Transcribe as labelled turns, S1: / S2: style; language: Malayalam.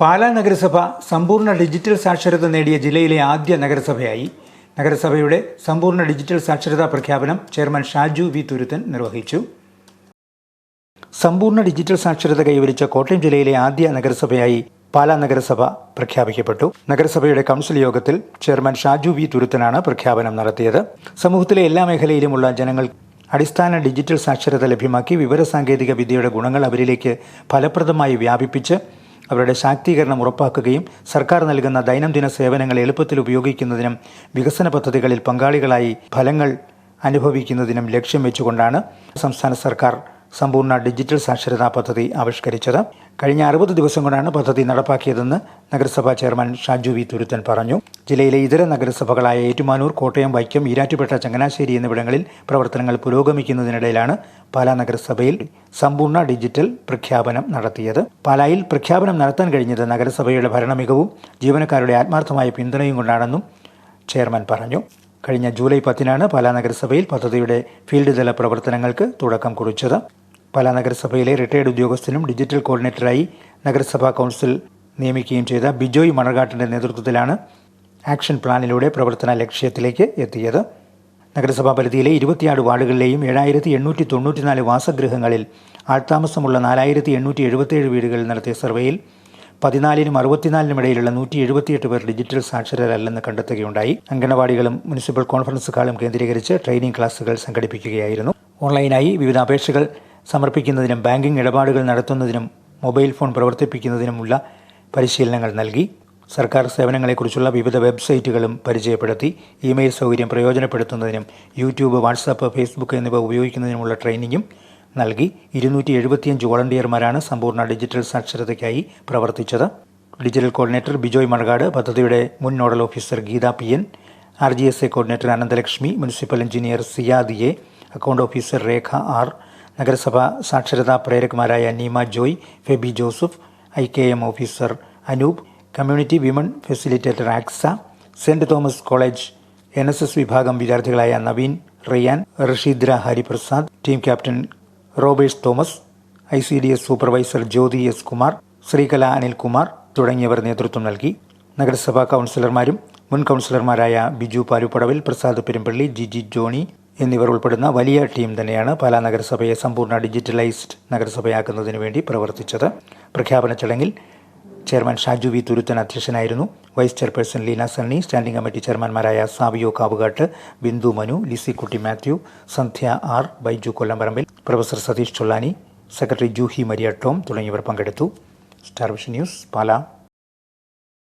S1: പാലാ നഗരസഭ സമ്പൂർണ ഡിജിറ്റൽ സാക്ഷരത നേടിയ ജില്ലയിലെ ആദ്യ നഗരസഭയായി. നഗരസഭയുടെ സമ്പൂർണ ഡിജിറ്റൽ സാക്ഷരതാ പ്രഖ്യാപനം ചെയർമാൻ ഷാജു വി തുരുത്തൻ നിർവഹിച്ചു. സമ്പൂർണ ഡിജിറ്റൽ സാക്ഷരത കൈവരിച്ച കോട്ടയം ജില്ലയിലെ ആദ്യ നഗരസഭയായി പാലാ നഗരസഭ പ്രഖ്യാപിക്കപ്പെട്ടു. നഗരസഭയുടെ കൗൺസിൽ യോഗത്തിൽ ചെയർമാൻ ഷാജു വി തുരുത്തനാണ് പ്രഖ്യാപനം നടത്തിയത്. സമൂഹത്തിലെ എല്ലാ മേഖലയിലുമുള്ള ജനങ്ങൾ അടിസ്ഥാന ഡിജിറ്റൽ സാക്ഷരത ലഭ്യമാക്കി വിവരസാങ്കേതിക വിദ്യയുടെ ഗുണങ്ങൾ അവരിലേക്ക് ഫലപ്രദമായി വ്യാപിപ്പിച്ച് അവരുടെ ശാക്തീകരണം ഉറപ്പാക്കുകയും സർക്കാർ നൽകുന്ന ദൈനംദിന സേവനങ്ങൾ എളുപ്പത്തിൽ ഉപയോഗിക്കുന്നതിനും വികസന പദ്ധതികളിൽ പങ്കാളികളായി ഫലങ്ങൾ അനുഭവിക്കുന്നതിനും ലക്ഷ്യം വെച്ചുകൊണ്ടാണ് സംസ്ഥാന സർക്കാർ സമ്പൂർണ ഡിജിറ്റൽ സാക്ഷരതാ പദ്ധതി ആവിഷ്കരിച്ചത്. കഴിഞ്ഞ അറുപത് ദിവസം കൊണ്ടാണ് പദ്ധതി നടപ്പാക്കിയതെന്ന് നഗരസഭാ ചെയർമാൻ ഷാജു വി. തുരുത്തൻ പറഞ്ഞു. ജില്ലയിലെ ഇതര നഗരസഭകളായ ഏറ്റുമാനൂർ കോട്ടയം വൈക്കം ഈരാറ്റുപേട്ട ചങ്ങനാശ്ശേരി എന്നിവിടങ്ങളിൽ പ്രവർത്തനങ്ങൾ പുരോഗമിക്കുന്നതിനിടയിലാണ് പാലാ നഗരസഭയിൽ സമ്പൂർണ ഡിജിറ്റൽ പ്രഖ്യാപനം നടത്തിയത്. പാലായിൽ പ്രഖ്യാപനം നടത്താൻ കഴിഞ്ഞത് നഗരസഭയുടെ ഭരണമികവും ജീവനക്കാരുടെ ആത്മാർത്ഥമായ പിന്തുണയും കൊണ്ടാണെന്നും ചെയർമാൻ പറഞ്ഞു. കഴിഞ്ഞ ജൂലൈ പത്തിനാണ് പാലാ നഗരസഭയിൽ പദ്ധതിയുടെ ഫീൽഡ് തല പ്രവർത്തനങ്ങൾക്ക് തുടക്കം കുറിച്ചത്. പാലാ നഗരസഭയിലെ റിട്ടയർഡ് ഉദ്യോഗസ്ഥനും ഡിജിറ്റൽ കോർഡിനേറ്ററായി നഗരസഭാ കൗൺസിൽ നിയമിക്കുകയും ചെയ്ത ബിജോയ് മണർകാട്ടിന്റെ നേതൃത്വത്തിലാണ് ആക്ഷൻ പ്ലാനിലൂടെ പ്രവർത്തന ലക്ഷ്യത്തിലേക്ക് എത്തിയത്. നഗരസഭാ പരിധിയിലെ ഇരുപത്തിയാറ് വാർഡുകളിലെയും ഏഴായിരത്തി എണ്ണൂറ്റി തൊണ്ണൂറ്റിനാല് വാസഗൃഹങ്ങളിൽ ആൾത്താമസമുള്ള നാലായിരത്തി എണ്ണൂറ്റി എഴുപത്തിയേഴ് വീടുകളിൽ നടത്തിയ സർവേയിൽ പതിനാലിനും അറുപത്തിനാലിനും ഇടയിലുള്ള നൂറ്റി എഴുപത്തിയെട്ട് പേർ ഡിജിറ്റൽ സാക്ഷരരല്ലെന്ന് കണ്ടെത്തുകയുണ്ടായി. അംഗനവാടികളും മുനിസിപ്പൽ കോൺഫറൻസ് ഹാളും കേന്ദ്രീകരിച്ച് ട്രെയിനിംഗ് ക്ലാസുകൾ സംഘടിപ്പിക്കുകയായിരുന്നു. ഓൺലൈനായി വിവിധ അപേക്ഷകൾ സമർപ്പിക്കുന്നതിനും ബാങ്കിംഗ് ഇടപാടുകൾ നടത്തുന്നതിനും മൊബൈൽ ഫോൺ പ്രവർത്തിപ്പിക്കുന്നതിനുമുള്ള പരിശീലനങ്ങൾ നൽകി. സർക്കാർ സേവനങ്ങളെക്കുറിച്ചുള്ള വിവിധ വെബ്സൈറ്റുകളും പരിചയപ്പെടുത്തി ഇമെയിൽ സൗകര്യം പ്രയോജനപ്പെടുത്തുന്നതിനും യൂട്യൂബ് വാട്സാപ്പ് ഫേസ്ബുക്ക് എന്നിവ ഉപയോഗിക്കുന്നതിനുമുള്ള ട്രെയിനിങ്ങും നൽകി ഇരുന്നൂറ്റി എഴുപത്തിയഞ്ച് വോളണ്ടിയർമാരാണ് സമ്പൂർണ ഡിജിറ്റൽ സാക്ഷരതയ്ക്കായി പ്രവർത്തിച്ചത്. ഡിജിറ്റൽ കോർഡിനേറ്റർ ബിജോയ് മണകാട് പദ്ധതിയുടെ മുൻ nodal officer Geetha P N R G S A coordinator Ananthalakshmi municipal engineer Siyadi A account officer Rekha R നഗരസഭാ സാക്ഷരതാ പ്രേരകമാരായ Neema Joy Febi Joseph I K M officer Anoop community women facilitator ആക്സ Saint Thomas college N S S വിഭാഗം വിദ്യാർത്ഥികളായ Naveen Riyan റഷീദ്ര Hariprasad team captain Robesh Thomas I C D S supervisor Jyothi S Kumar Sreekala Anilkumar തുടങ്ങിയവർ നേതൃത്വം നൽകി. നഗരസഭാ കൗൺസിലർമാരും മുൻ കൗൺസിലർമാരായ ബിജു പാലുപ്പടവിൽ പ്രസാദ് പെരുമ്പള്ളി ജിജി ജോണി എന്നിവർ ഉൾപ്പെടുന്ന വലിയ ടീം തന്നെയാണ് പാലാ നഗരസഭയെ സമ്പൂർണ ഡിജിറ്റലൈസ്ഡ് നഗരസഭയാക്കുന്നതിന് വേണ്ടി പ്രവർത്തിച്ചത്. പ്രഖ്യാപന ചടങ്ങിൽ ചെയർമാൻ ഷാജു വി തുരുത്തൻ അധ്യക്ഷനായിരുന്നു. Vice chairperson Leena Sunny standing committee ചെയർമാൻമാരായ Savio Kavukattu Bindu Manu Lissykutty Mathew Sandhya R Baiju Kollamparambil professor Satheesh Chollani secretary Juhi Maria Tom തുടങ്ങിയവർ പങ്കെടുത്തു. Star vision news Pala.